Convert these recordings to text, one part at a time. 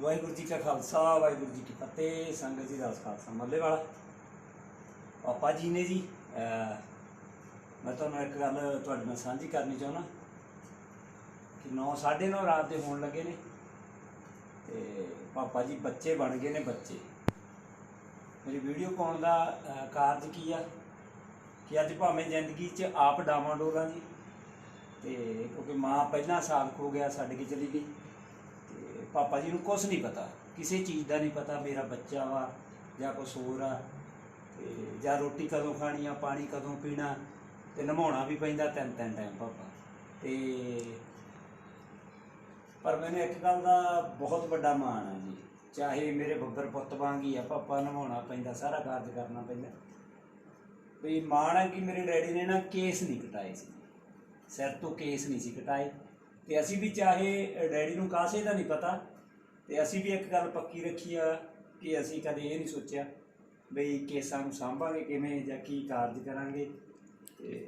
ਵਾਹਿਗੁਰੂ ਜੀ ਕਾ ਖਾਲਸਾ, ਵਾਹਿਗੁਰੂ ਜੀ ਕੀ ਫਤਿਹ, ਸੰਗਤ ਜੀ ਦਾ ਖਾਲਸਾ ਮੱਲੇ ਵਾਲਾ। ਪਾਪਾ ਜੀ ਨੇ ਜੀ ਮੈਂ ਤੁਹਾਨੂੰ ਇੱਕ ਗੱਲ ਤੁਹਾਡੇ ਨਾਲ ਸਾਂਝੀ ਕਰਨੀ ਚਾਹੁੰਦਾ। ਕਿ 9 9:30 ਰਾਤ ਦੇ ਹੋਣ ਲੱਗੇ ਨੇ, ਤੇ ਪਾਪਾ ਜੀ ਬੱਚੇ ਬਣ ਗਏ ਨੇ ਬੱਚੇ। ਮੇਰੀ ਵੀਡੀਓ ਪਾਉਣ ਦਾ ਕਾਰਜ ਕੀ ਆ? ਕਿ ਅੱਜ ਭਾਵੇਂ ਜ਼ਿੰਦਗੀ 'ਚ ਆਪ ਡਾਵਾਂ ਡਾਵਾਂਡੋਲਾਂ ਜੀ, ਤੇ ਕਿਉਂਕਿ ਮਾਂ ਪਹਿਲਾਂ ਸਾਲ ਹੋ ਗਿਆ, ਛੱਡ ਕੇ ਚਲੀ ਗਈ। ਪਾਪਾ ਜੀ ਨੂੰ ਕੁਝ ਨਹੀਂ ਪਤਾ, ਕਿਸੇ ਚੀਜ਼ ਦਾ ਨਹੀਂ ਪਤਾ, ਮੇਰਾ ਬੱਚਾ ਵਾ ਜਾਂ ਕੁਛ ਹੋਰ ਆ, ਤੇ ਜਾਂ ਰੋਟੀ ਕਦੋਂ ਖਾਣੀ ਆ, ਪਾਣੀ ਕਦੋਂ ਪੀਣਾ, ਤੇ ਨਮਾਉਣਾ ਵੀ ਪੈਂਦਾ ਤਿੰਨ ਤਿੰਨ ਟਾਈਮ ਪਾਪਾ। ਤੇ ਪਰ ਮੈਨੂੰ ਇੱਕ ਗੱਲ ਦਾ ਬਹੁਤ ਵੱਡਾ ਮਾਣ ਆ ਜੀ, ਚਾਹੇ ਮੇਰੇ ਬੱਬਰ ਪੁੱਤ ਵਾਂਗ ਹੀ ਆ, ਪਾਪਾ ਨਮਾਉਣਾ ਪੈਂਦਾ, ਸਾਰਾ ਕਾਰਜ ਕਰਨਾ ਪੈਂਦਾ। ਵੀ ਮਾਣ ਆ ਕਿ ਮੇਰੇ ਡੈਡੀ ਨੇ ਨਾ ਕੇਸ ਨਹੀਂ ਕਟਾਏ ਸੀ। ਸਿਰ ਤੋਂ ਕੇਸ ਨਹੀਂ ਸੀ ਕਟਾਏ। ਤੇ ਅਸੀਂ ਵੀ ਚਾਹੇ ਡੈਡੀ ਨੂੰ ਕਾਸੇ ਦਾ ਨਹੀਂ ਪਤਾ, ਤੇ ਅਸੀਂ ਵੀ ਇੱਕ ਗੱਲ ਪੱਕੀ ਰੱਖੀ ਆ ਕਿ ਅਸੀਂ ਕਦੇ ਇਹ ਨਹੀਂ ਸੋਚਿਆ ਬਈ ਕੇਸਾਂ ਨੂੰ ਸੰਭਾਂਗੇ ਕਿਵੇਂ ਜਾਂ ਕੀ ਕਾਰਜ ਕਰਾਂਗੇ। ਤੇ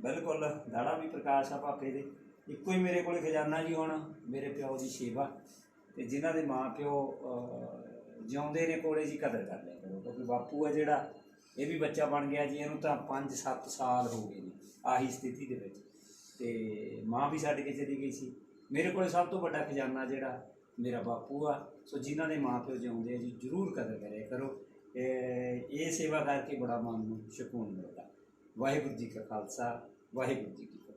ਬਿਲਕੁਲ ਦਾੜਾ ਵੀ ਪ੍ਰਕਾਸ਼ ਆ ਪਾਪੇ ਦੇ। ਇੱਕੋ ਹੀ ਮੇਰੇ ਕੋਲ ਖਜ਼ਾਨਾ ਜੀ ਹੁਣ, ਮੇਰੇ ਪਿਓ ਦੀ ਸੇਵਾ। ਤੇ ਜਿਨ੍ਹਾਂ ਦੇ ਮਾਂ ਪਿਓ ਜਿਉਂਦੇ ਨੇ ਕੋਲੇ ਜੀ ਕਦਰ ਕਰ ਲਿਆ ਕਰੋ, ਕਿਉਂਕਿ ਬਾਪੂ ਆ ਜਿਹੜਾ, ਇਹ ਵੀ ਬੱਚਾ ਬਣ ਗਿਆ ਜੀ, ਇਹਨੂੰ ਤਾਂ 5-7 ਸਾਲ ਹੋ ਗਏ ਨੇ, ਆਹੀ ਸਥਿਤੀ ਦੇ ਵਿੱਚ। ਤੇ ਮਾਂ ਵੀ ਛੱਡ ਕੇ ਚਲੀ ਗਈ ਸੀ। ਮੇਰੇ ਕੋਲ ਸਭ ਤੋਂ ਵੱਡਾ ਖਜ਼ਾਨਾ ਜਿਹੜਾ ਮੇਰਾ ਬਾਪੂ ਆ। ਸੋ ਜਿਨ੍ਹਾਂ ਦੇ ਮਾਂ ਪਿਓ ਜਿਉਂਦੇ ਆ ਜੀ, ਜਰੂਰ ਕਦਰ ਕਰਿਆ ਕਰੋ। ਇਹ ਇਹ ਸੇਵਾ ਕਰਕੇ ਬੜਾ ਮਨ ਨੂੰ ਸਕੂਨ ਮਿਲਦਾ। ਵਾਹਿਗੁਰੂ ਜੀ ਕਾ ਖਾਲਸਾ, ਵਾਹਿਗੁਰੂ ਜੀ ਕੀ ਫਤਿਹ।